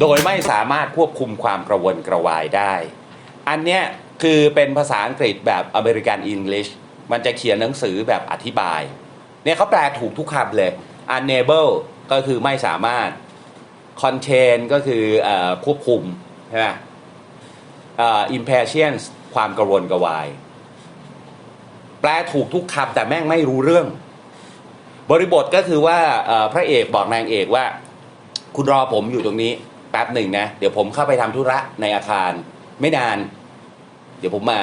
โดยไม่สามารถควบคุมความกระวนกระวายได้ อันเนี้ยคือเป็นภาษาอังกฤษแบบอเมริกันอังกฤษมันจะเขียนหนังสือแบบอธิบาย เนี่ยเขาแปลถูกทุกคำเลย unable ก็คือไม่สามารถ contain ก็คืออควบคุมใช่ไหม impatience ความกระวนกระวาย แปลถูกทุกคำแต่แม่งไม่รู้เรื่อง บริบทก็คือว่าพระเอกบอกนางเอกว่า คุณรอผมอยู่ตรงนี้ แป๊บหนึ่งนะ เดี๋ยวผมเข้าไปทำธุระในอาคาร ไม่นาน เดี๋ยวผมมา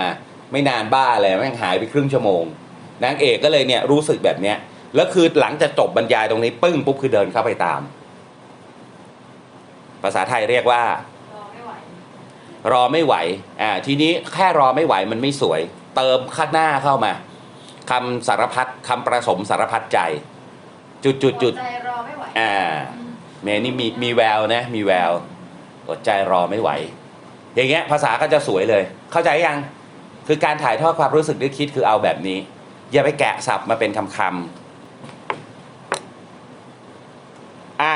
ไม่นานบ้าเลยแม่งหายไปครึ่งชั่วโมงนางเอกก็เลยเนี่ยรู้สึกแบบเนี้ยแล้วคือหลังจากจบบรรยายตรงนี้ปึ้งปุ๊บคือเดินเข้าไปตาม ภาษาไทยเรียกว่า รอไม่ไหวรอไม่ไหวอ่าทีนี้แค่รอไม่ไหวมันไม่สวย เติมข้างหน้าเข้ามาคำสารพัดคำประสมสารพัดใจ จุดจุดจุดใจรอไม่ไหวอ่า เมนี่มีมีแววนะ มีแววอดใจรอไม่ไหว อย่างเงี้ยภาษาก็จะสวยเลย เข้าใจยังคือการถ่ายทอดความรู้สึกนึกคิดคือเอาแบบนี้ อย่าไปแกะสับมาเป็นคำคำๆอะ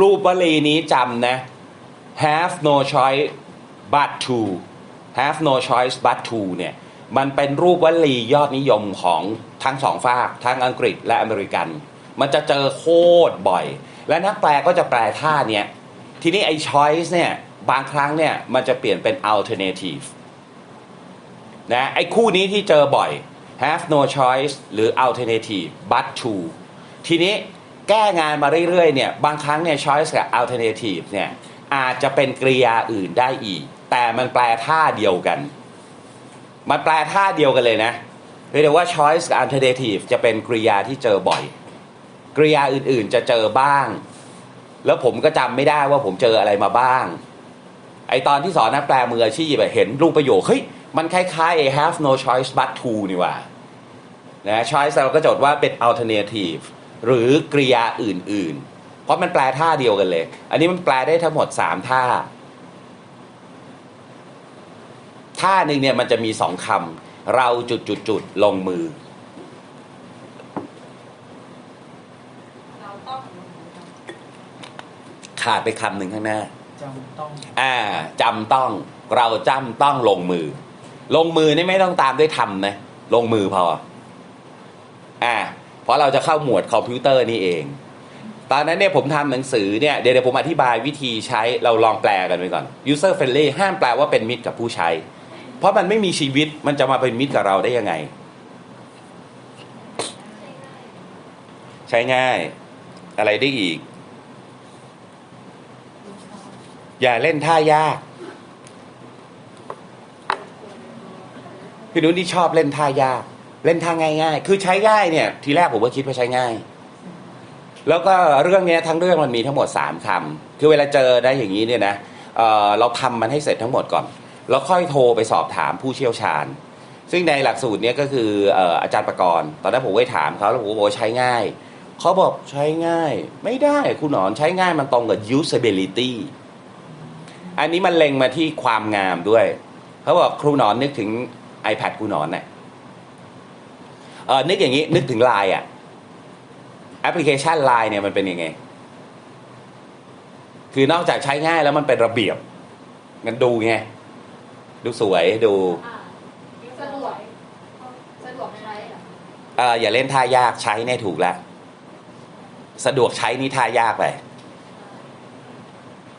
รูปวลีนี้จำนะ have no choice but to have no choice but to เนี่ยมันเป็นรูปวลียอดนิยมของทั้งสองฝากทั้งอังกฤษและอเมริกัน มันจะเจอโคตรบ่อย และนักแปลก็จะแปลท่าเนี้ยทีนี้ไอ้ choice เนี่ยบางครั้งเนี่ยมันจะเปลี่ยนเป็น alternative นะไอ้คู่นี้ที่เจอบ่อย have no choice หรือ alternative but to ทีนี้แก้งานมาเรื่อยๆเนี่ยบางครั้งเนี่ย choice กับ alternative เนี่ยอาจจะเป็นกริยาอื่นได้อีก แต่มันแปลท่าเดียวกัน มันแปลท่าเดียวกันเลยนะเพียงแต่ว่า choice กับ alternative จะเป็นกริยาที่เจอบ่อย กริยาอื่นๆ จะเจอบ้าง แล้วผมก็จำไม่ได้ว่าผมเจออะไรมาบ้าง ไอตอนที่สอนนักแปลมืออาชีพเห็นรูปประโยคเฮ้ยมันคล้ายๆ I have no choice but to นี่ว่านะ choice เราก็จดว่าเป็น alternative หรือกริยาอื่นๆ เพราะมันแปลท่าเดียวกันเลย อันนี้มันแปลได้ทั้งหมด 3 ท่า ท่าหนึ่งเนี่ยมันจะมีสองคำเราจุดจุดจุดๆๆลงมือ เราต้อง ขาดไปคำหนึ่งข้างหน้าจำต้องอ่าจำต้องเราจำต้องลงมือ ลงมือนี่ไม่ต้องตามด้วยทำนะ ลงมือพออ่าเพราะเราจะเข้าหมวดคอมพิวเตอร์นี่เอง ตอนนั้นเนี่ยผมทำหนังสือเนี่ยเดี๋ยวเดี๋ยวผมอธิบายวิธีใช้เราลองแปลกันไปก่อน user friendly ห้ามแปลว่าเป็นมิตรกับผู้ใช้ เพราะมันไม่มีชีวิตมันจะมาเป็นมิตรกับเราได้ยังไง ใช้ง่าย อะไรได้อีก อย่าเล่นท่ายาก พี่นุ้นที่ชอบเล่นท่ายาก เล่นท่าง่ายๆ คือใช้ง่ายเนี่ย ทีแรกผมก็คิดว่าใช้ง่าย แล้วก็เรื่องเนี้ยทั้งเรื่องมันมีทั้งหมดสามคำคือเวลาเจอได้อย่างนี้เนี่ยนะเเราทำมันให้เสร็จทั้งหมดก่อน แล้วค่อยโทรไปสอบถามผู้เชี่ยวชาญ ซึ่งในหลักสูตรเนี้ยก็คืออออาจารย์ประกรณ์ตอนนั้นผมไปถามเขาแล้วผมบอกใช้ง่ายเขาบอกใช้ง่าย ไม่ได้คุณหนอนใช้ง่ายมันตรงกับ usability อันนี้มันเล็งมาที่ความงามด้วย เขาบอกครูหนอนนึกถึง iPad ครูหนอนน่ะเออนึกอย่างนี้ นึกถึงไลน์อะแอปพลิเคชันไลน์เนี่ยมันเป็นยังไง คือนอกจากใช้ง่ายแล้วมันเป็นระเบียบงั้นดูไง ดูสวยดูอ่าสะดวกสะดวกใช้เหรอเอออย่าเล่นท่ายากใช้เนี่ยถูกแล้ว สะดวกใช้นี่ท่ายากไป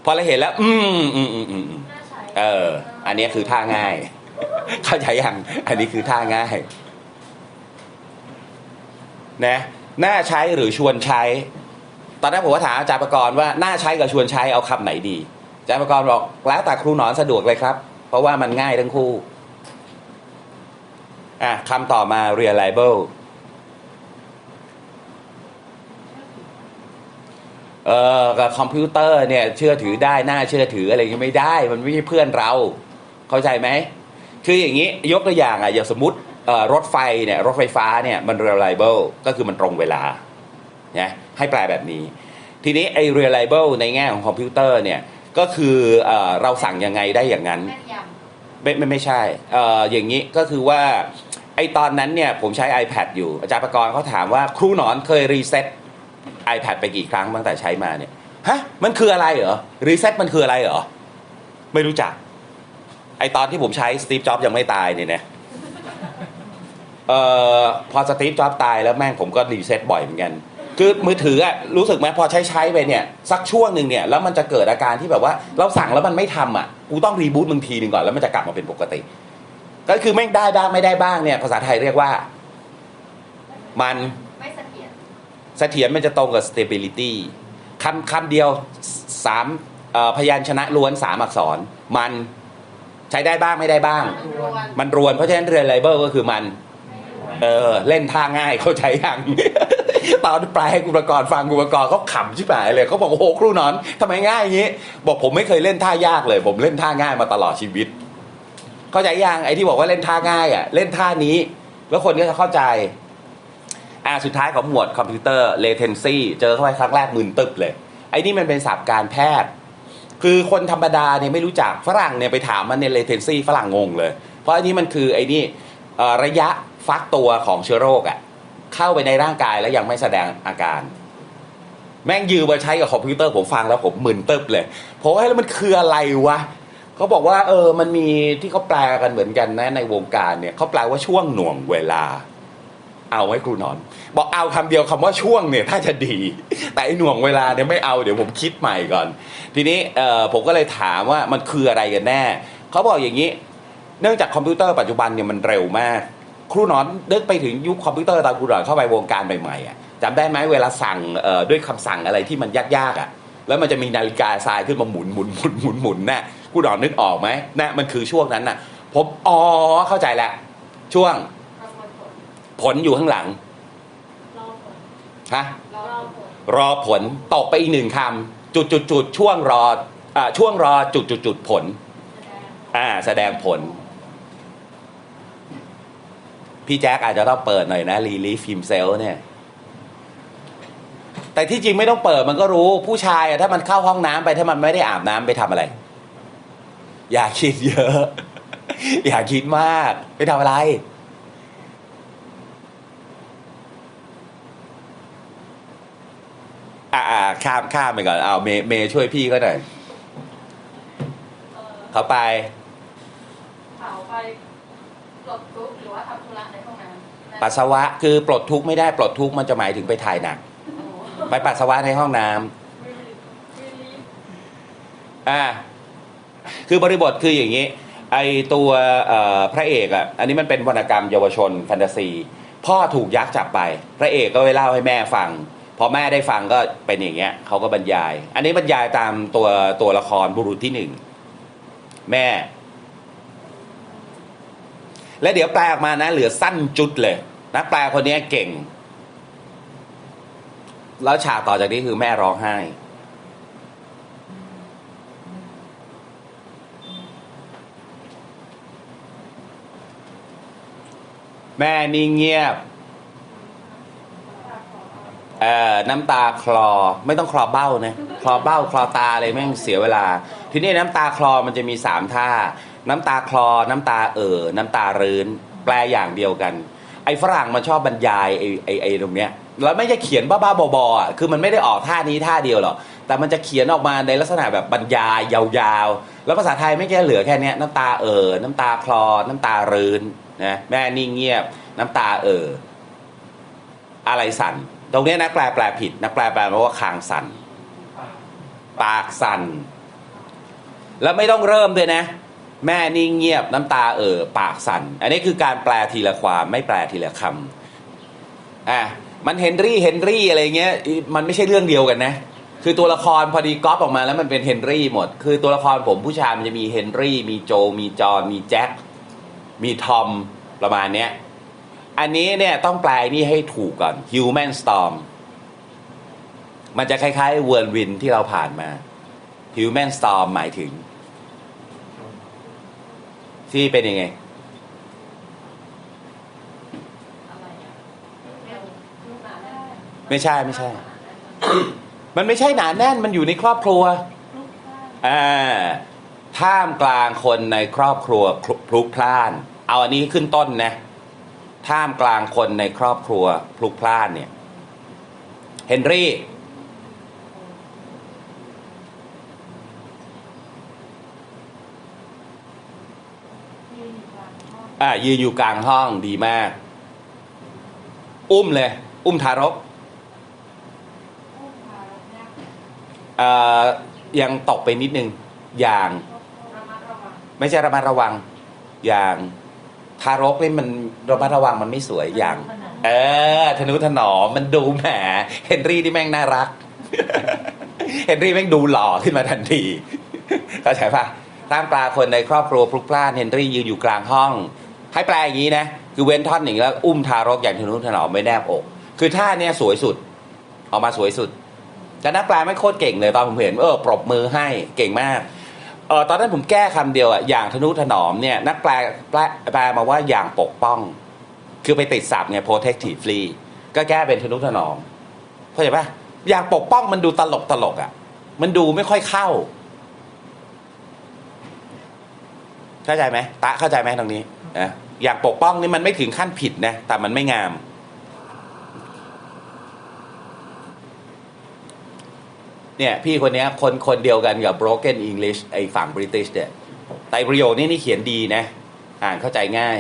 พอเราเห็นแล้ว อืมอืมอืมอืมอืมน่าใช้เออ อันนี้คือท่าง่าย เข้าใจยังอันนี้คือท่าง่าย นะน่าใช้หรือชวนใช้ ตอนนั้นผมก็ถามอาจารย์ประกรณ์ว่าน่าใช้กับชวนใช้เอาคำไหนดีอาจารย์ประกรณ์บอกแล้วแต่ครูหนอนสะดวกเลยครับ เพราะว่ามันง่ายทั้งคู่อะคำต่อมา reliable เออกับคอมพิวเตอร์เนี่ยเชื่อถือได้น่าเชื่อถืออะไรอย่างงี้ไม่ได้ มันไม่ใช่เพื่อนเรา เข้าใจไหมคืออย่างนี้ยกตัวอย่างอะอย่างสมมติเอ่อรถไฟเนี่ยรถไฟฟ้าเนี่ยมัน reliable ก็คือมันตรงเวลานะให้แปลแบบนี้ ทีนี้ไอ้ reliable ในแง่ของคอมพิวเตอร์เนี่ยก็คือเอ่อเราสั่งยังไงได้อย่างนั้นแม่นยไม่ไม่ไม่ใช่เอ่ออย่างนี้ก็คือว่าไอตอนนั้นเนี่ยผมใช้ iPad อยู่อาจารย์ประกรณ์เขาถามว่าครูหนอนเคยรีเซ็ต iPad ไปกี่ครั้งตั้งแต่ใช้มาเนี่ยฮะมันคืออะไรเหรอรีเซ็ตมันคืออะไรเหรอ ไม่รู้จัก ไอตอนที่ผมใช้สตีฟจ็อบยังไม่ตายเนี่ยนะเอ่อพอสตีฟจ็อบตายแล้วแม่งผมก็รีเซ็ตบ่อยเหมือนกัน คือมือถืออะรู้สึกไหมพอใช้ใช้ไปเนี่ย สักช่วงหนึ่งเนี่ยแล้วมันจะเกิดอาการที่แบบว่า เราสั่งแล้วมันไม่ทำอะกูต้องรีบูตบางทีหนึ่งก่อนแล้วมันจะกลับมาเป็นปกติ ก็คือแม่งได้บ้างไม่ได้บ้างเนี่ย ภาษาไทยเรียกว่า มัน เสถียรมันจะตรงกับ stability คำคำเดียวสามพยัญชนะล้วนสามอักษร มันใช้ได้บ้างไม่ได้บ้าง มันรวนเพราะฉะนั้น reliable ก็คือมัน เออ เล่นท่าง่ายเข้าใจยังตอนแปลให้กุปกรณ์ฟังกุปกรณ์เขาขำชิบหายเลยเขาบอกโอ้โหครูนอนทำไมง่ายอย่างนี้ บอกผมไม่เคยเล่นท่ายากเลย ผมเล่นท่าง่ายมาตลอดชีวิต เข้าใจยังไอ้ที่บอกว่าเล่นท่าง่ายอะ เล่นท่านี้ แล้วคนก็จะเข้าใจ อ่าสุดท้ายของหมวดคอมพิวเตอร์ latency เจอเข้าไปครั้งแรกมึนตึบเลย ไอ้นี่มันเป็นศัพท์การแพทย์ คือคนธรรมดาเนี่ยไม่รู้จักฝรั่งเนี่ยไปถามมันใน latency ฝรั่งงงเลย เพราะอันนี้มันคือไอ้นี่ระยะฟักตัวของเชื้อโรคอะเข้าไปในร่างกายแล้วยังไม่แสดงอาการ แม่งยืมมาใช้กับคอมพิวเตอร์ผมฟังแล้วผมมึนตึบเลยเพราะว่าแล้วมันคืออะไรวะเขาบอกว่าเออมันมีที่เขาแปลกันเหมือนกันนะในวงการเนี่ยเขาแปลว่าช่วงหน่วงเวลา เอาไว้ครูนอน บอกเอาคำเดียวคำว่าช่วงเนี่ยถ้าจะดี แต่ไอหน่วงเวลาเนี่ยไม่เอาเดี๋ยวผมคิดใหม่ก่อน ทีนี้ผมก็เลยถามว่ามันคืออะไรกันแน่เขาบอกอย่างนี้ เนื่องจากคอมพิวเตอร์ปัจจุบันเนี่ยมันเร็วมาก ครูนอนนึกไปถึงยุคคอมพิวเตอร์ตอนครูนอนเข้าไปวงการใหม่ๆอะจำได้ไหมเวลาสั่งด้วยคำสั่งอะไรที่มันยากๆอะแล้วมันจะมีนาฬิกาทรายขึ้นมาหมุนหมุนหมุนหมุนหมุนน่ะครูหนอนนึกออกไหมน่ะมันคือช่วงนั้นน่ะ ผมอ๋อเข้าใจแล้วช่วง ผลผลอยู่ข้างหลังรอผลฮะรอผลรอผลตกไปอีกหนึ่งคำจุดจุดจุดช่วงรออ่าช่วงรอจุดจุดจุดผลแสดงอ่าแสดงผล พี่แจ็คอาจจะต้องเปิดหน่อยนะรีลีฟฟิล์มเซลเนี่ย แต่ที่จริงไม่ต้องเปิดมันก็รู้ผู้ชายอะถ้ามันเข้าห้องน้ำไปถ้ามันไม่ได้อาบน้ำไปทำอะไร อย่าคิดเยอะ อย่าคิดมากไปทำอะไร อ่าอ่า ข้ามข้ามไปก่อนเอาเมย์เมย์ช่วยพี่ก็หน่อยเอ่อเขาไปเผาไปปลดทุกข์หรือว่าทำธุระในห้องน้ำปัสสาวะคือปลดทุกข์ไม่ได้ปลดทุกข์มันจะหมายถึงไปถ่ายหนักโอ้โหไปปัสสาวะในห้องน้ำวิลวิลลี่อ่าคือบริบทคืออย่างนี้ ไอตัวเอ่อพระเอกอะอันนี้มันเป็นวรรณกรรมเยาวชนแฟนตาซี พ่อถูกยักษ์จับไป พระเอกก็ไปเล่าให้แม่ฟัง พอแม่ได้ฟังก็เป็นอย่างเงี้ยเขาก็บรรยาย อันนี้บรรยายตามตัวตัวละครบุรุษที่หนึ่งแม่ และเดี๋ยวแปลออกมานะ เหลือสั้นจุดเลยนักแปลคนนี้เก่ง แล้วฉากต่อจากนี้คือแม่ร้องไห้ แม่นิ่งเงียบ เอ่อน้ำตาคลอไม่ต้องคลอเบ้านะคลอเบ้าคลอตาอะไรแม่งเสียเวลา ทีนี้น้ำตาคลอมันจะมีสามท่า น้ำตาคลอ น้ำตาเอ่อน้ำตารื้นแปลอย่างเดียวกัน ไอ้ฝรั่งมันชอบบรรยายไอ้ไอ้ไอ้ตรงเนี้ยแล้วไม่จะเขียนบ้าๆบอๆอะคือมันไม่ได้ออกท่านี้ท่าเดียวหรอกแต่มันจะเขียนออกมาในลักษณะแบบบรรยายยาวๆ แล้วภาษาไทยไม่แค่เหลือแค่เนี้ยน้ำตาเอ่อน้ำตาคลอ น้ำตารื้นนะแม่นิ่งเงียบ น้ำตาเอ่ออะไรสั่น ตรงนี้นักแปลแปลผิดนักแปลแปลว่าคางสั่นปากสั่นแล้วไม่ต้องเริ่มด้วยนะ แม่นิ่งเงียบน้ำตาเอ่อปากสั่นอันนี้คือการแปลทีละความไม่แปลทีละคำอะมันเฮนรี่เฮนรี่อะไรเงี้ยมันไม่ใช่เรื่องเดียวกันนะ คือตัวละครพอดีก๊อปออกมาแล้วมันเป็นเฮนรี่หมด คือตัวละครผมผู้ชายมันจะมีเฮนรี่มีโจมีจอนมีแจ็คมีทอมประมาณเนี้ย อันนี้เนี่ยต้องแปลนี่ให้ถูกก่อน human storm มันจะคล้ายๆเวิร์นวินที่เราผ่านมา human storm หมายถึง ที่เป็นยังไงอะไรอะเร็วลูกหลานได้ไม่ใช่ไม่ใช่ มันไม่ใช่หนาแน่นมันอยู่ในครอบครัวลูกข้างอ่าท่ามกลางคนในครอบครัวพลุพลุกพล่าน เอาอันนี้ขึ้นต้นนะ ท่ามกลางคนในครอบครัวพลุกพล่านเนี่ยเฮนรี่ อะยืนอยู่กลางห้องดีมาก อุ้มเลย อุ้มทารกอ่ายังตกไปนิดนึง อย่าง ไม่ใช่ระมัดระวัง อย่าง ทารกนี่มันระมัดระวังมันไม่สวยอย่าง เออธนุถนอมมันดูแหมเฮนรี่นี่แม่งน่ารัก เฮนรี่แม่งดูหล่อขึ้นมาทันทีเข้าใจปะตั้งปลาคนในครอบครัวพลุกพล่านเฮนรี่ยืนอยู่กลางห้อง ให้แปลอย่างนี้นะ คือเว้นท่อนหนึ่งแล้ว อุ้มทารกอย่างทนุถนอมไม่แนบอก คือท่าเนี้ยสวยสุด ออกมาสวยสุดแต่นักแปลไม่โคตรเก่งเลยตอนผมเห็นเออปรบมือให้เก่งมาก เออตอนนั้นผมแก้คำเดียวอะอย่างทนุถนอมเนี่ยนักแปลแปลแปลมาว่าอย่างปกป้อง คือไปติดศัพท์ไง protectively ก็แก้เป็นทนุถนอมเข้าใจปะอย่างปกป้องมันดูตลกตลกอะมันดูไม่ค่อยเข้า เข้าใจไหมตะเข้าใจไหมตรงนี้นะอย่างปกป้องนี่มันไม่ถึงขั้นผิดนะแต่มันไม่งาม เนี่ยพี่คนนี้คนคนเดียวกันกับ broken English ไอ้ฝั่ง British เนี่ยแต่ประโยคนี้นี่เขียนดีนะ อ่านเข้าใจง่าย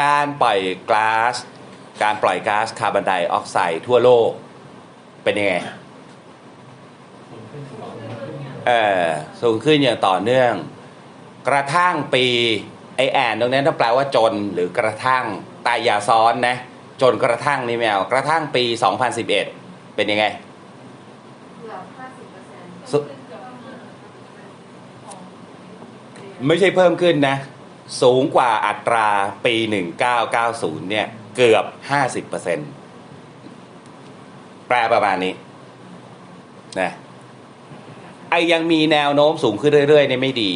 การปล่อยก๊าซการปล่อยก๊าซคาร์บอนไดออกไซด์ทั่วโลก เป็นยังไงเออสูงขึ้นอย่างต่อเนื่อง กระทั่งปีไอแอนตรงนั้นต้องแปลว่าจนหรือกระทั่งตายอย่าซ้อนนะ จนกระทั่งนี่แมวกระทั่งปี 2011 เป็นยังไงเกือบห้าสิบเปอร์เซ็นต์สุไม่ใช่เพิ่มขึ้นนะ สูงกว่าอัตราปี 1990 เนี่ย เกือบ 50%แปลประมาณนี้นะไอยังมีแนวโน้มสูงขึ้นเรื่อยๆเนี่ยไม่ดี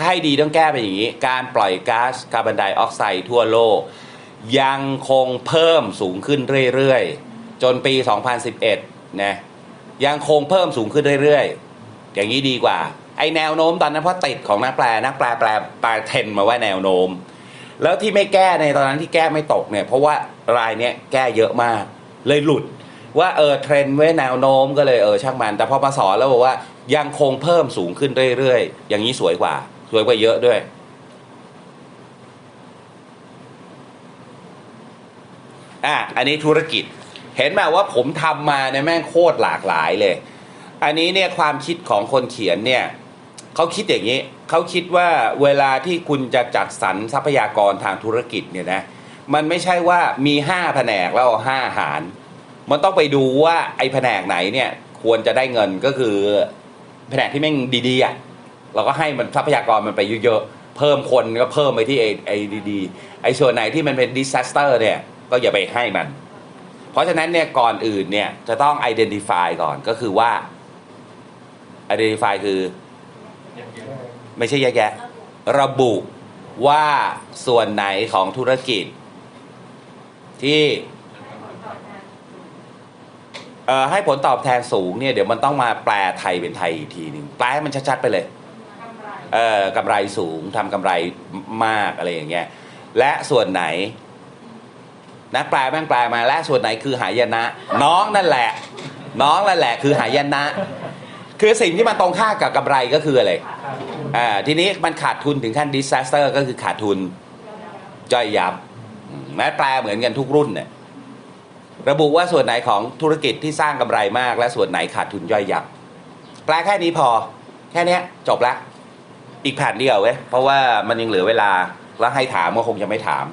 ให้ดีต้องแก้เป็นอย่างนี้ การปล่อยก๊าซคาร์บอนไดออกไซด์ทั่วโลก ยังคงเพิ่มสูงขึ้นเรื่อยๆ จนปี 2011 นะ ยังคงเพิ่มสูงขึ้นเรื่อยๆ อย่างนี้ดีกว่า ไอแนวโน้มตอนนั้นเพราะติดของนักแปลนักแปลแปลแปลเทรนมาว่าแนวโน้ม แล้วที่ไม่แก้ในตอนนั้นที่แก้ไม่ตกเนี่ย เพราะว่ารายเนี้ยแก้เยอะมาก เลยหลุดว่าเออเทรนไว้แนวโน้มก็เลยเออช่างมัน แต่พอมาสอนแล้วบอกว่ายังคงเพิ่มสูงขึ้นเรื่อยๆ อย่างนี้สวยกว่า สวยกว่าเยอะด้วย อะอันนี้ธุรกิจ เห็นไหมว่าผมทำมาเนี่ยแม่งโคตรหลากหลายเลย อันนี้เนี่ยความคิดของคนเขียนเนี่ยเขาคิดอย่างนี้เขาคิดว่าเวลาที่คุณจะจัดสรรทรัพยากรทางธุรกิจเนี่ยนะมันไม่ใช่ว่ามีห้าแผนกแล้วเอาห้าหาร มันต้องไปดูว่าไอ้แผนกไหนเนี่ยควรจะได้เงินก็คือแผนกที่แม่งดีๆอะเราก็ให้มันทรัพยากรมันไปเยอะๆเพิ่มคนก็เพิ่มไปที่ไอ้ไอ้ดีๆไอ้ส่วนไหนที่มันเป็น disaster เนี่ย ก็อย่าไปให้มัน เพราะฉะนั้นเนี่ยก่อนอื่นเนี่ยจะต้อง identify ก่อนก็คือว่า identify คือ ไม่ใช่แยกแยะ ระบุว่าส่วนไหนของธุรกิจ ที่ให้ผลตอบแทนสูงเนี่ยเดี๋ยวมันต้องมาแปลไทยเป็นไทยอีกทีหนึ่งแปลให้มันชัดๆไปเลยเออกำไรสูงทำกำไรมากอะไรอย่างเงี้ยและส่วนไหน นักแปลแม่งแปลมาและส่วนไหนคือหายนะ น้องนั่นแหละ น้องนั่นแหละคือหายนะ คือสิ่งที่มันตรงข้ากับกำไรก็คืออะไรอ่าทีนี้มันขาดทุนถึงขั้น disaster ก็คือขาดทุนย่อยยับแม้แปลเหมือนกันทุกรุ่นเนี่ยระบุว่าส่วนไหนของธุรกิจที่สร้างกำไรมาก และส่วนไหนขาดทุนย่อยยับ แปลแค่นี้พอ แค่นี้จบละ อีกแผ่นเดียวเว้ยเพราะว่ามันยังเหลือเวลา แล้วให้ถามก็คงจะไม่ถาม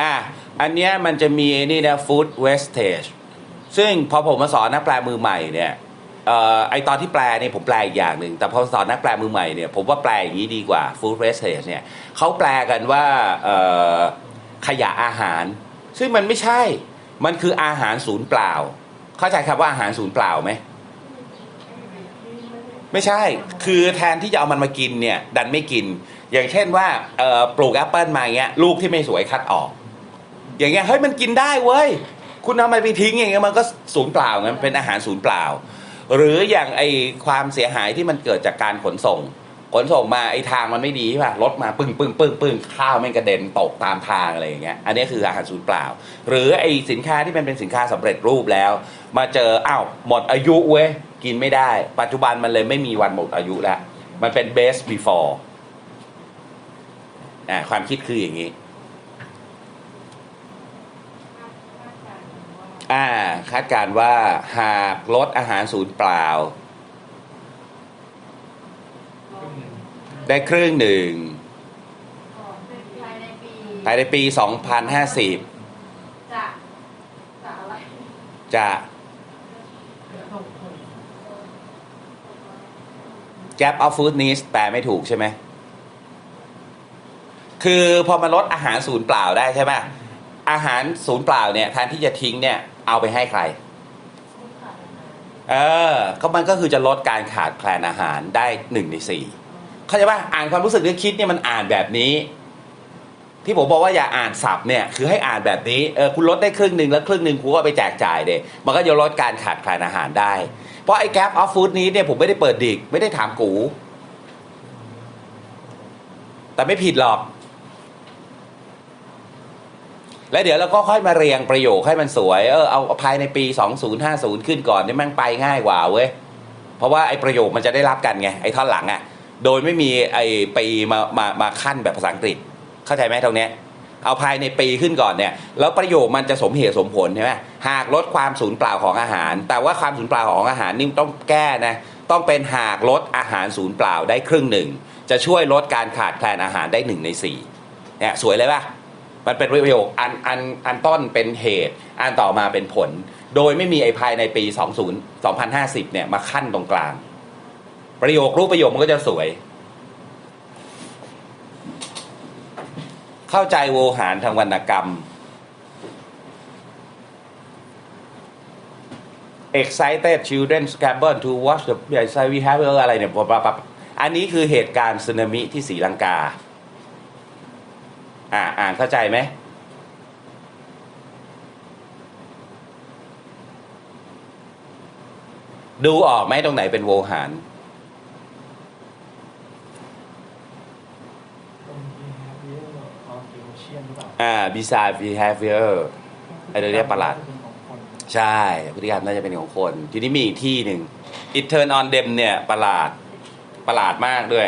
อะอันเนี้ยมันจะมีนี่นะ food wastage ซึ่งพอผมมาสอนนักแปลมือใหม่เนี่ยเอ่อไอตอนที่แปลเนี่ยผมแปลอีกอย่างหนึ่งแต่พอสอนนักแปลมือใหม่เนี่ยผมว่าแปลอย่างนี้ดีกว่า food wastage เนี่ยเขาแปลกันว่าเอ่อขยะอาหาร ซึ่งมันไม่ใช่ มันคืออาหารศูนย์เปล่า เข้าใจครับว่าอาหารศูนย์เปล่าไหมไม่ใช่ คือแทนที่จะเอามันมากินเนี่ย ดันไม่กิน อย่างเช่นว่าปลูกแอปเปิลมาเงี้ย ลูกที่ไม่สวยคัดออก อย่างเงี้ยเฮ้ยมันกินได้เว้ย คุณเอามันไปทิ้งอย่างเงี้ยมันก็ศูนย์เปล่าไงมันเป็นอาหารศูนย์เปล่า หรืออย่างไอความเสียหายที่มันเกิดจากการขนส่ง ขนส่งมาไอทางมันไม่ดีใช่ป่ะรถมาปึ้งปึ้งปึ้งปึ้งข้าวแม่กระเด็นตกตามทางอะไรอย่างเงี้ยอันนี้คืออาหารสูญเปล่า หรือไอสินค้าที่มันเป็นสินค้าสำเร็จรูปแล้ว มาเจออ้าวหมดอายุเว้ยกินไม่ได้ ปัจจุบันมันเลยไม่มีวันหมดอายุแล้วมันเป็น best before อ่าความคิดคืออย่างนี้ อ่าคาดการณ์ว่าหากลดอาหารสูญเปล่า ได้ครึ่งหนึ่งภายในปีภายในปี 2050 จะจะอะไรจะ gap of food needs แปลไม่ถูกใช่ไหม คือพอมาลดอาหารศูนย์เปล่าได้ใช่ไหมอาหารศูนย์เปล่าเนี่ยแทนที่จะทิ้งเนี่ย เอาไปให้ใคร เออก็มันก็คือจะลดการขาดแคลนอาหารได้หนึ่งในสี่เข้าใจป่ะอ่านความรู้สึกนึกคิดเนี่ยมันอ่านแบบนี้ ที่ผมบอกว่าอย่าอ่านสับเนี่ยคือให้อ่านแบบนี้เออคุณลดได้ครึ่งหนึ่งแล้วครึ่งหนึ่งคุณก็ไปแจกจ่ายเดยมันก็จะลดการขาดแคลนอาหารได้ เพราะไอ้ gap of food นี้เนี่ยผมไม่ได้เปิดดิกไม่ได้ถามกู แต่ไม่ผิดหรอก แล้วเดี๋ยวเราก็ค่อยมาเรียงประโยคให้มันสวย เออเอาภายในปี 2050 ขึ้นก่อนนี่แม่งไปง่ายกว่าเว้ย เพราะว่าไอ้ประโยคมันจะได้รับกันไงไอ้ท่อนหลังอะ่ะ โดยไม่มีไอ้ปีมามามาขั้นแบบภาษาอังกฤษ เข้าใจไหมตรงเนี้ยเอาภายในปีขึ้นก่อนเนี่ย แล้วประโยคมันจะสมเหตุสมผลใช่ไหมหากลดความสูญเปล่าของอาหาร แต่ว่าความสูญเปล่าของอาหารนี่ต้องแก้นะ ต้องเป็นหากลดอาหารสูญเปล่าได้ครึ่งหนึ่ง จะช่วยลดการขาดแคลนอาหารได้หนึ่งในสี่เนี่ยสวยเลยป่ะ มันเป็นประโยคอันอันอันต้นเป็นเหตุ อันต่อมาเป็นผล โดยไม่มีไอ้ภายในปี 20 2050 เนี่ยมาขั้นตรงกลาง ประโยครูปประโยคมันก็จะสวย เข้าใจโวหารทางวรรณกรรม excited children scramble to watch the we have อะไรเนี่ยปั๊บปั๊บปับอันนี้คือเหตุการณ์สึนามิที่ศรีลังกา อ่าอ่านเข้าใจไหมดูออกไหมตรงไหนเป็นโวหารตรง behavior of the ocean หรือเปล่าอ่า bizarre behavior ไอ้เรื่องเนี้ยประหลาดเป็นของคนใช่พฤติกรรมน่าจะเป็นของคน ทีนี้มีอีกที่หนึ่ง it turn on them เนี่ย ประหลาด ประหลาดมากด้วย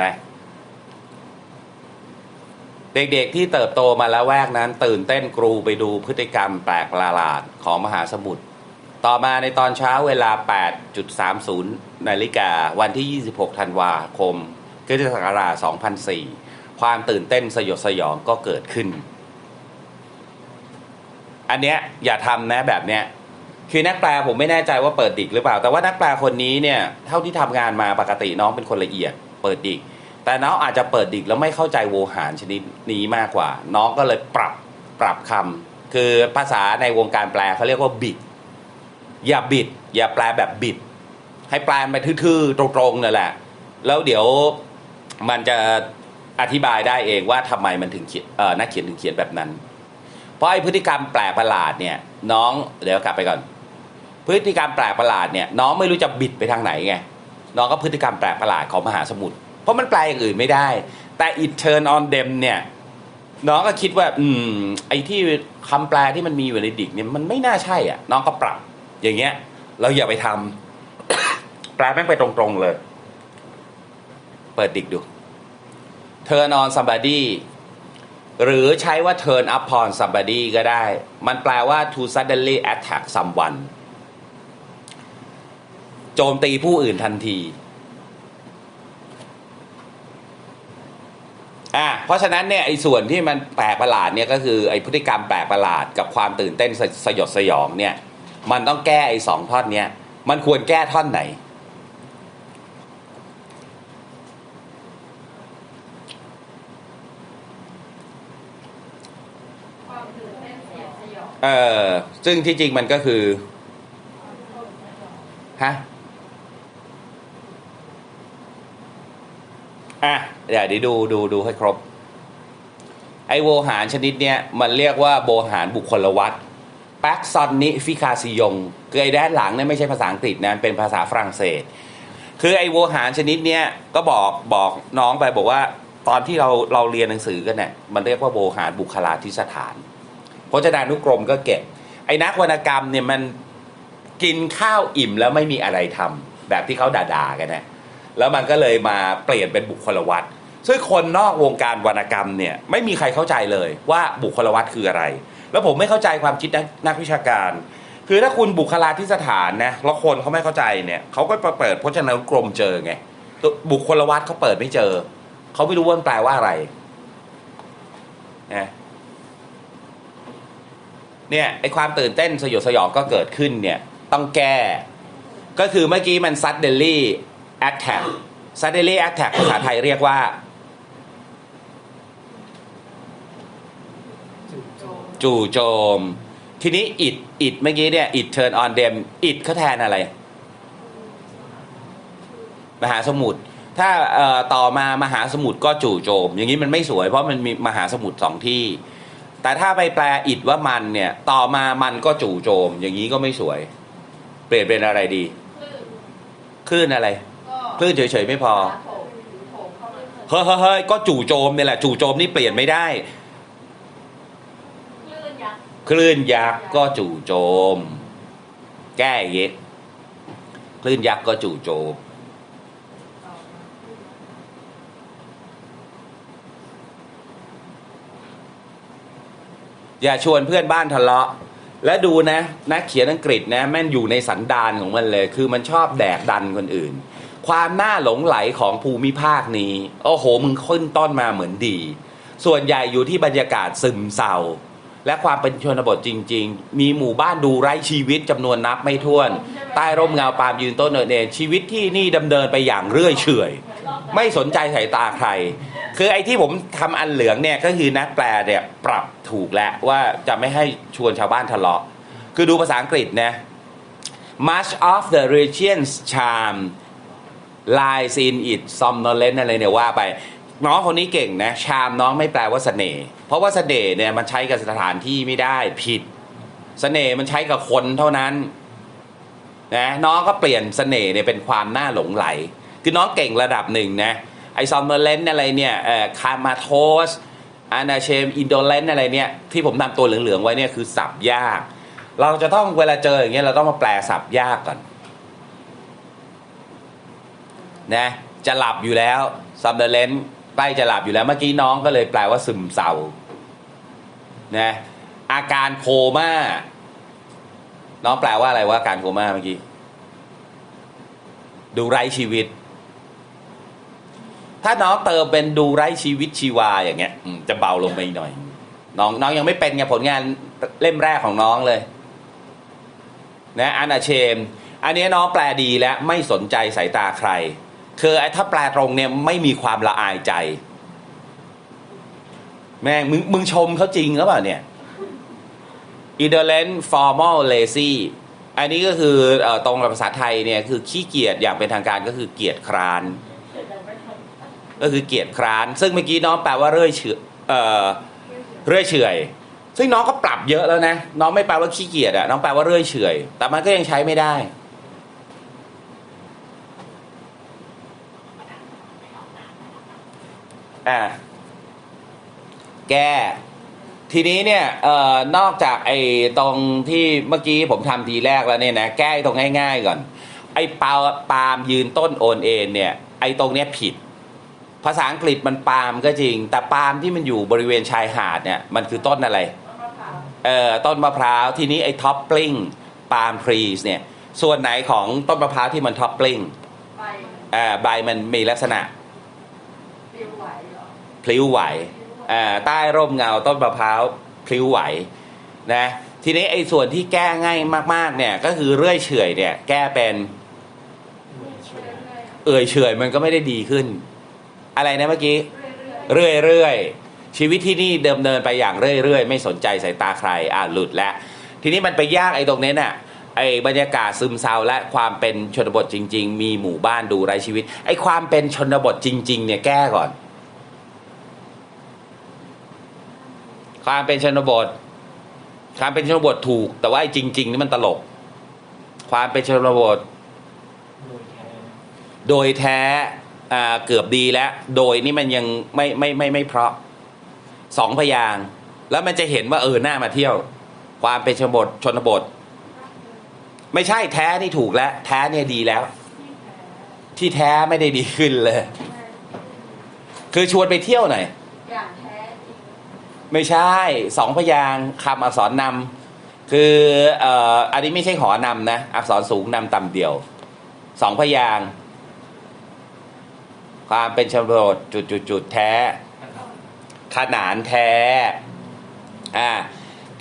นะ เด็กๆที่เติบโตมาแล้วแวกนั้น ตื่นเต้นกรูไปดูพฤติกรรมแปลกประหลาดของมหาสมุทรต่อมาในตอนเช้าเวลา 8.30 นาฬิกาวันที่ 26 ธันวาคมคริสตศักราช2004 ความตื่นเต้นสยดสยองก็เกิดขึ้น อันเนี้ยอย่าทำนะแบบเนี้ยคือนักแปลผมไม่แน่ใจว่าเปิดดิกหรือเปล่า แต่ว่านักแปลคนนี้เนี่ย เท่าที่ทำงานมาปกติน้องเป็นคนละเอียด เปิดดิก แต่น้องอาจจะเปิดดิกแล้วไม่เข้าใจโวหารชนิดนี้มากกว่า น้องก็เลยปรับปรับคำคือภาษาในวงการแปลเขาเรียกว่าบิด อย่าบิด อย่าแปลแบบบิด ให้แปลไปทื่อๆตรงๆนั่นแหละ แล้วเดี๋ยวมันจะอธิบายได้เองว่าทำไมมันถึงเขียนเออนักเขียนถึงเขียนแบบนั้น เพราะไอ้พฤติกรรมแปลกประหลาดเนี่ย น้องเดี๋ยวกลับไปก่อน พฤติกรรมแปลกประหลาดเนี่ย น้องไม่รู้จะบิดไปทางไหนไงน้องก็พฤติกรรมแปลกประหลาดของมหาสมุทร เพราะมันแปลอย่างอื่นไม่ได้ แต่ it turn on them เนี่ยน้องก็คิดว่า อืม ไอ้ที่คำแปลที่มันมีอยู่ในดิกเนี่ยมันไม่น่าใช่อะ น้องก็ปรับ อย่างเงี้ย เราอย่าไปทำแปลแม่งไปตรงๆเลย เปิดดิกดู turn on somebody หรือใช้ว่า turn upon somebody ก็ได้ มันแปลว่า to suddenly attack someone โจมตีผู้อื่นทันที อ่าเพราะฉะนั้นเนี่ยไอ้ส่วนที่มันแปลกประหลาดเนี่ยก็คือไอ้พฤติกรรมแปลกประหลาดกับความตื่นเต้นสสยดสยองเนี่ย มันต้องแก้ไอ้สองท่อนเนี้ยมันควรแก้ท่อนไหน ความตื่นเต้นสยดสยอง เออซึ่งที่จริงมันก็คือฮะ อะเดี๋ยวดิดูดูดูให้ครบ ไอโวหารชนิดเนี้ยมันเรียกว่าโบหารบุคคลวัตแบ็กซอนนิฟิคาซิยงคือไอด้านหลังเนี่ยไม่ใช่ภาษาอังกฤษนะเป็นภาษาฝรั่งเศส คือไอ้โวหารชนิดเนี้ยก็บอกบอกน้องไปบอกว่า ตอนที่เราเราเรียนหนังสือกันเนี่ยมันเรียกว่าโวหารบุคลาธิสถานพจนานุกรมก็เก็บ ไอ้นักวรรณกรรมเนี่ยมันกินข้าวอิ่มแล้วไม่มีอะไรทำแบบที่เขาด่าๆกันนะ แล้วมันก็เลยมาเปลี่ยนเป็นบุคลวัตซึ่งคนนอกวงการวรรณกรรมเนี่ยไม่มีใครเข้าใจเลยว่าบุคลวัตคืออะไร แล้วผมไม่เข้าใจความคิดนักนักวิชาการ คือถ้าคุณบุคลาธิสถานนะแล้วคนเขาไม่เข้าใจเนี่ยเขาก็ไปเปิดพจนานุกรมเจอไงบุคลวัตเขาเปิดไม่เจอเขาไม่รู้ว่ามันแปลว่าอะไรนะเนี่ยไอความตื่นเต้นสยดสยองก็เกิดขึ้นเนี่ยต้องแก้ ก็คือเมื่อกี้มัน suddenly attack suddenly attack ภาษาไทยเรียกว่า จู่โจม ทีนี้ it it เมื่อกี้เนี่ย it turn on them it เขาแทนอะไร มหาสมุทรถ้าต่อมามหาสมุทรก็จู่โจม อย่างนี้มันไม่สวย เพราะมันมีมหาสมุทรสองที่ แต่ถ้าไปแปลอิดว่ามันเนี่ย ต่อมามันก็จู่โจม อย่างนี้ก็ไม่สวย เปลี่ยนเป็นอะไรดี คลื่นอะไร คลื่นเฉยๆไม่พอโถมโถมเข้ามาเฮ้ยเฮ้ยเฮ้ยก็จู่โจมเนี่ยแหละ จู่โจมนี่เปลี่ยนไม่ได้ คลื่นยักษ์คลื่นยักษ์ก็จู่โจม แก้อย่างงี้คลื่นยักษ์ก็จู่โจมอย่าชวนเพื่อนบ้านทะเลาะ และดูนะนักเขียนอังกฤษนะแม่นอยู่ในสันดานของมันเลย คือมันชอบแดกดันคนอื่น ความน่าหลงไหลของภูมิภาคนี้ โอ้โห มึงขึ้นต้นมาเหมือนดี ส่วนใหญ่อยู่ที่บรรยากาศซึมเศร้า และความเป็นชนบทจริง ๆ มีหมู่บ้านดูไร้ชีวิตจำนวนนับไม่ถ้วน ใต้ร่มเงาปาล์มยืนต้นเนินเองชีวิตที่นี่ดำเนินไปอย่างเรื่อยเฉอยไม่สนใจสายตาใคร คือไอ้ที่ผมทำอันเหลืองเนี่ยก็คือนักแปลเนี่ยปรับถูกแล้วว่าจะไม่ให้ชวนชาวบ้านทะเลาะ คือดูภาษาอังกฤษนะ much of the region's charm lies in its somnolence อะไรเนี่ยว่าไป น้องคนนี้เก่งนะ ชามน้องไม่แปลว่าเสน่ห์เพราะว่าเสน่ห์เนี่ยมันใช้กับสถานที่ไม่ได้ผิดเสน่ห์มันใช้กับคนเท่านั้นนะน้องก็เปลี่ยนเสน่ห์เนี่ยเป็นความน่าหลงไหล คือน้องเก่งระดับหนึ่งนะไอซอมเมอร์เลนอะไรเนี่ยเอ่อคามาโทสอานาเชมอินโดเลนอะไรเนี่ยที่ผมทำตัวเหลืองๆไว้เนี่ยคือสับยาก เราจะต้องเวลาเจออย่างเงี้ยเราต้องมาแปลสับยากก่อน นะจะหลับอยู่แล้วซัมเดเลนใกล้จะหลับอยู่แล้วเมื่อกี้น้องก็เลยแปลว่าซึมเศร้านะอาการโคม่า น้องแปลว่าอะไรว่าอาการโคม่าเมื่อกี้ ดูไร้ชีวิต ถ้าน้องเติมเป็นดูไร้ชีวิตชีวาอย่างเงี้ยจะเบาลงไปหน่อย น้องน้องยังไม่เป็นไงผลงานเล่มแรกของน้องเลยนะอานาเชม อันนี้น้องแปลดีแล้วไม่สนใจสายตาใคร คือไอ้ถ้าแปลตรงเนี่ยไม่มีความละอายใจ แม่งมึงมึงชมเขาจริงหรือเปล่าเนี่ย indolent formal lazy อันนี้ก็คืออตรงกับภาษาไทยเนี่ยคือขี้เกียจอย่างเป็นทางการก็คือเกียจคร้าน ก็คือเกียจคร้าน ซึ่งเมื่อกี้น้องแปลว่าเรื่อยเฉอยเอ่อเรื่อยเฉอย ซึ่งน้องก็ปรับเยอะแล้วนะ น้องไม่แปลว่าขี้เกียจอะน้องแปลว่าเรื่อยเฉอย แต่มันก็ยังใช้ไม่ได้ อะแก้ ทีนี้เนี่ยเอ่อนอกจากไอ้ตรงที่เมื่อกี้ผมทำทีแรกแล้วเนี่ยนะแก้ไอ้ตรงง่ายๆก่อน ไอ้ปาปาล์มยืนต้นโอนเอ็นเนี่ย ไอ้ตรงเนี้ยผิด ภาษาอังกฤษมันปาล์มก็จริง แต่ปาล์มที่มันอยู่บริเวณชายหาดเนี่ยมันคือต้นอะไรต้นมะพร้าวเอ่อต้นมะพร้าวทีนี้ไอ้ท็อปปลิ้งปาล์มทรีสเนี่ยส่วนไหนของต้นมะพร้าวที่มันท็อปปลิ้งใบเอ่อใบมันมีลักษณะ ปลิวไหวเหรอ พลิ้วไหวใต้ร่มเงาต้นมะพร้าวพลิ้วไหวนะทีนี้ไอ้ส่วนที่แก้ง่ายมากๆ เนี่ย ก็คือเรื่อยเฉยเนี่ย แก้เป็นเอื่อยเฉยมันก็ไม่ได้ดีขึ้น อะไรนะเมื่อกี้ เรื่อยๆเรื่อยชีวิตที่นี่เดิมเนินไปอย่างเรื่อยๆ ไม่สนใจสายตาใครอ่าหลุดแล้ว ทีนี้มันไปยากไอ้ตรงนี้น่ะไอ้บรรยากาศซึมเศร้าและความเป็นชนบทจริง ๆ มีหมู่บ้านดูไรชีวิตไอ้ความเป็นชนบทจริง ๆ เนี่ยแก้ก่อน ความเป็นชนบท ความเป็นชนบทถูก แต่ว่าไอ้จริง ๆ นี่มันตลก ความเป็นชนบท โดยแท้เกือบดีแล้ว โดยนี่มันยังไม่ไม่ไม่ไม่เพราะสองพยางแล้วมันจะเห็นว่าเออหน้ามาเที่ยว ความเป็นชนบทชนบท ไม่ใช่แท้นี่ถูกแล้ว แท้เนี่ยดีแล้ว ที่แท้ไม่ได้ดีขึ้นเลย คือชวนไปเที่ยวหน่อยอยางแท้จริง ไม่ใช่สองพยางค์คำอักษรนำคือเอ่ออันนี้ไม่ใช่หอนำนะ อักษรสูงนำต่ำเดียวสองพยางค์ความเป็นชนบทจุดจุดจุดแท้ ขนานแท้อ่า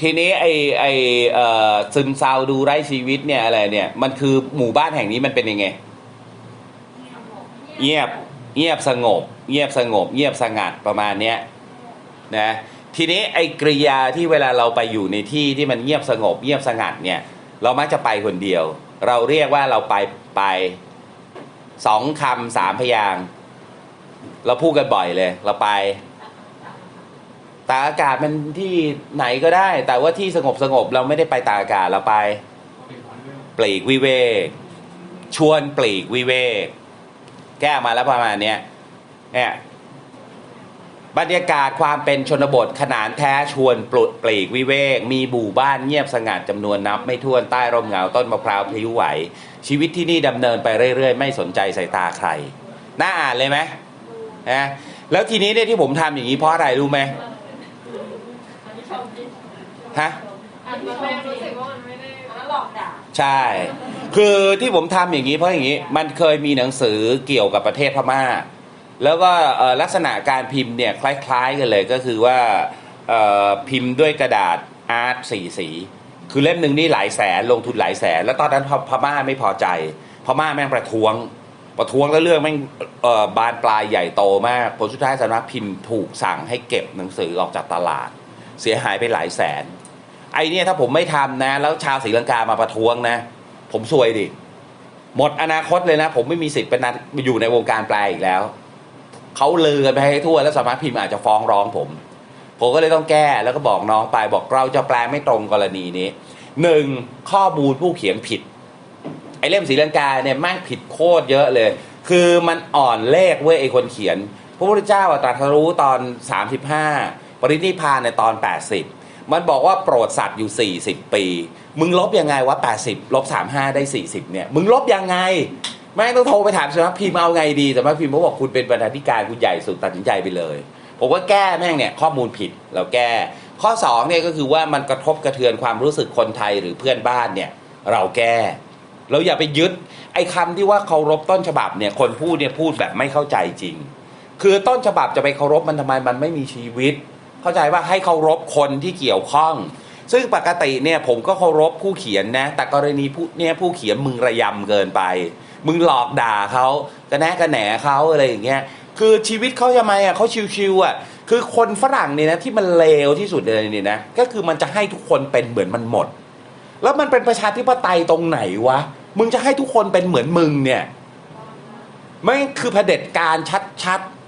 ทีนี้ไอไอเอ่อซึมเศร้าดูไร้ชีวิตเนี่ยอะไรเนี่ย มันคือหมู่บ้านแห่งนี้มันเป็นยังไง เงียบเงียบสงบ เงียบสงบ เงียบสงัดประมาณเนี้ยนะ ทีนี้ไอ้กริยาที่เวลาเราไปอยู่ในที่ที่มันเงียบสงบ เงียบสงัดเนี่ย เรามักจะไปคนเดียว เราเรียกว่าเราไปไปสองคำสามพยางเราพูดกันบ่อยเลย เราไปตากอากาศมันที่ไหนก็ได้ แต่ว่าที่สงบสงบเราไม่ได้ไปตากอากาศเราไป ปลีกวิเวกชวนปลีกวิเวกแก้มาแล้วประมาณเนี้ยเนี่ย บรรยากาศความเป็นชนบทขนานแท้ชวนปลุดปลีกวิเวก มีหมู่บ้านเงียบสงัดจำนวนนับไม่ถ้วนใต้ร่มเงาต้นมะพร้าวพลิ้วไหว ชีวิตที่นี่ดำเนินไปเรื่อยๆ ไม่สนใจสายตาใคร น่าอ่านเลยไหมนะแล้วทีนี้เนี่ยที่ผมทำอย่างนี้เพราะอะไรรู้ไหมฮะอันนี้ชมรู้สึกว่ามันไม่ได้หลอกด่าใช่ คือที่ผมทำอย่างนี้เพราะอย่างนี้ มันเคยมีหนังสือเกี่ยวกับประเทศพม่า แล้วก็ลักษณะการพิมพ์เนี่ยคล้าย ๆ กันเลยก็คือว่าพิมพ์ด้วยกระดาษอาร์ตสีสี คือเล่มหนึ่งนี่หลายแสนลงทุนหลายแสน แล้วตอนนั้นพพม่าไม่พอใจพม่าแม่งประท้วง ประท้วงแล้วเรื่องแม่งบานปลายใหญ่โตมากผลสุดท้ายสำนักพิมพ์ถูกสั่งให้เก็บหนังสือออกจากตลาด เสียหายไปหลายแสน ไอเนี่ยถ้าผมไม่ทำนะ แล้วชาวศรีลังกามาประท้วงนะ ผมซวยดิหมดอนาคตเลยนะ ผมไม่มีสิทธิ์เป็นนักอยู่ในวงการแปลอีกแล้ว เขาลือกันไปให้ทั่วแล้วสำนักพิมพ์อาจจะฟ้องร้องผม ผมก็เลยต้องแก้แล้วก็บอกน้องไปบอกเราจะแปลไม่ตรงกรณีนี้หนึ่งข้อมูลผู้เขียนผิด ไอเล่มศรีลังกาเนี่ยแม่งผิดโคตรเยอะเลย คือมันอ่อนเลขเว้ยไอคนเขียน พระพุทธเจ้าอะตรัสรู้ตอน 35 ปรินิพพานในตอน 80 มันบอกว่าโปรดสัตว์อยู่ 40 ปี มึงลบยังไงวะ80ลบ35 ได้ 40เนี่ยมึงลบยังไง แม่งต้องโทรไปถามสำนักพิมพ์เอาไงดีสำนักพิมพ์เขาบอกคุณเป็นบรรณาธิการคุณใหญ่สุดตัดสินใจไปเลย ผมว่าแก้แม่งเนี่ยข้อมูลผิดเราแก้ ข้อ2เนี่ยก็คือว่ามันกระทบกระเทือนความรู้สึกคนไทยหรือเพื่อนบ้านเนี่ย เราแก้เราอย่าไปยึดไอ้คำที่ว่าเคารพต้นฉบับเนี่ยคนพูดเนี่ยพูดแบบไม่เข้าใจจริง คือต้นฉบับจะไปเคารพมันทำไมมันไม่มีชีวิต เข้าใจว่าให้เคารพคนที่เกี่ยวข้อง ซึ่งปกติเนี่ยผมก็เคารพผู้เขียนนะแต่กรณีผู้เนี่ยผู้เขียนมึงระยำเกินไป มึงหลอกด่าเขากระแนะกระแหนเขาอะไรอย่างเงี้ยคือชีวิตเขาทำไมอะเขาชิวๆอะคือคนฝรั่งเนี่ยนะที่มันเลวที่สุดเลยเนี่ยนะก็คือมันจะให้ทุกคนเป็นเหมือนมันหมด แล้วมันเป็นประชาธิปไตยตรงไหนวะมึงจะให้ทุกคนเป็นเหมือนมึงเนี่ยไม่คือเผด็จการชัดๆ